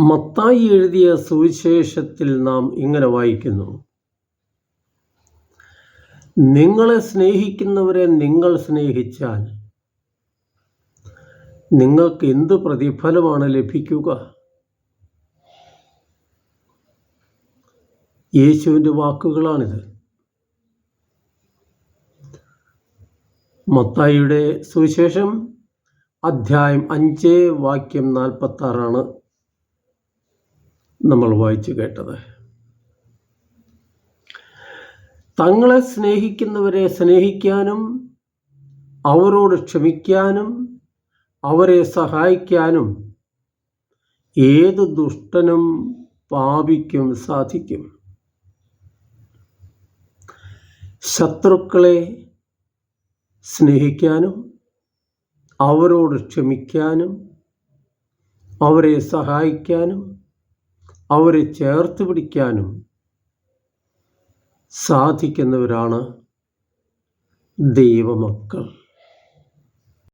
മത്തായി എഴുതിയ സുവിശേഷത്തിൽ നാം ഇങ്ങനെ വായിക്കുന്നു. നിങ്ങളെ സ്നേഹിക്കുന്നവരെ നിങ്ങൾ സ്നേഹിച്ചാൽ നിങ്ങൾക്ക് എന്ത് പ്രതിഫലമാണ് ലഭിക്കുക? യേശുവിന്റെ വാക്കുകളാണിത്. മത്തായിയുടെ സുവിശേഷം അധ്യായം അഞ്ച് വാക്യം നാൽപ്പത്തി ആറാണ് നമ്മൾ വായിച്ചു കേട്ടത്. തങ്ങളെ സ്നേഹിക്കുന്നവരെ സ്നേഹിക്കാനും അവരോട് ക്ഷമിക്കാനും അവരെ സഹായിക്കാനും ഏത് ദുഷ്ടനും പാപിക്കും സാധിക്കും. ശത്രുക്കളെ സ്നേഹിക്കാനും അവരോട് ക്ഷമിക്കാനും അവരെ സഹായിക്കാനും അവരെ ചേർത്ത് പിടിക്കാനും സാധിക്കുന്നവരാണ് ദൈവമക്കൾ.